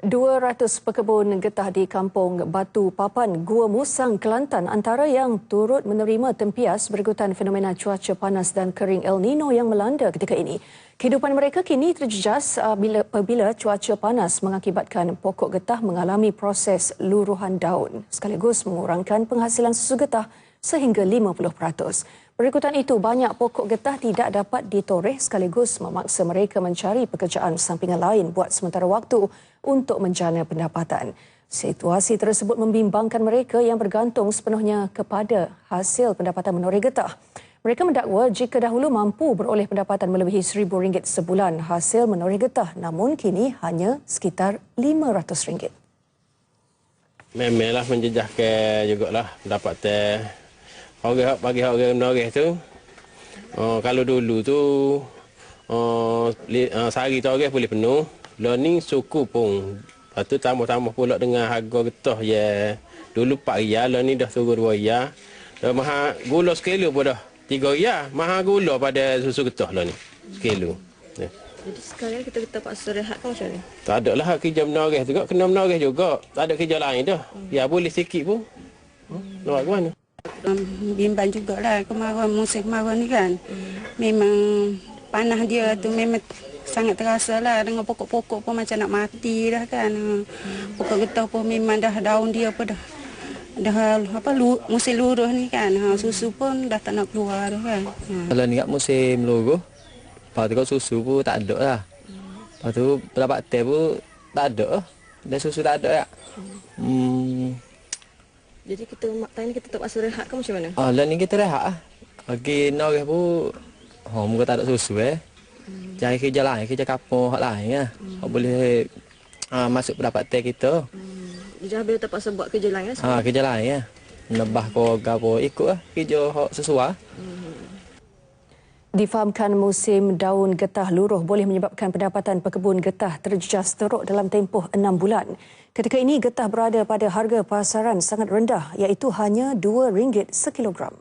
200 pekebun getah di kampung Batu Papan, Gua Musang, Kelantan antara yang turut menerima tempias berikutan fenomena cuaca panas dan kering El Nino yang melanda ketika ini. Kehidupan mereka kini terjejas bila, apabila cuaca panas mengakibatkan pokok getah mengalami proses luruhan daun sekaligus mengurangkan penghasilan susu getah sehingga 50%. Berikutan itu, banyak pokok getah tidak dapat ditoreh sekaligus memaksa mereka mencari pekerjaan sampingan lain buat sementara waktu untuk menjana pendapatan. Situasi tersebut membimbangkan mereka yang bergantung sepenuhnya kepada hasil pendapatan menoreh getah. Mereka mendakwa jika dahulu mampu beroleh pendapatan melebihi RM1,000 sebulan hasil menoreh getah namun kini hanya sekitar RM500. Memanglah menjejaskan jugalah pendapatan orang bagi orang menoreh tu uh, kalau dulu tu uh, li, uh, sehari tu orang boleh penuh lah ni suku pun lepas tu tambah-tambah pula dengan harga getah ya dulu 4 riyal lah ni dah turun 2 riyal dah maha gula sekilo pun dah 3 riyal maha gula pada susu getah lah ni sekilo ya. Jadi sekarang kita kita paksa rehat kau macam ni? Tak ada lah kerja menoreh juga. Kena menoreh juga. Tak ada kerja lain dah. Hmm. Ya boleh sikit pun. Hmm. Nak ke mana? Bimbang jugalah kemarau musim kemarau ni kan. Hmm. Memang panah dia tu memang sangat terasa lah dengan pokok-pokok pun macam nak mati dah kan. Hmm. Pokok getah pun memang dah daun dia pun dah dah apa lu, musim luruh ni kan. Ha, susu pun dah tak nak keluar dah kan. Ha. Kalau ni kat musim luruh, lepas tu susu pun tak ada lah. Lepas tu pendapat teh pun tak ada. Dan susu tak ada ya. Hmm. Jadi kita time ni kita tak pasal rehat ke macam mana? Ah, lah ni kita rehat ah. Bagi noreh pun oh, muka tak ada susu eh. Hmm. Cari kerja lain, kerja kapur hak lain ya. Hmm. boleh ah, masuk pendapat teh kita. Hmm. Jadi habis terpaksa buat kerja lain ya? Ah, kerja lain ya. Nebah ko gapo ikut lah kerja hak sesuai. Hmm. Difahamkan musim daun getah luruh boleh menyebabkan pendapatan pekebun getah terjejas teruk dalam tempoh enam bulan. Ketika ini getah berada pada harga pasaran sangat rendah iaitu hanya RM2 sekilogram.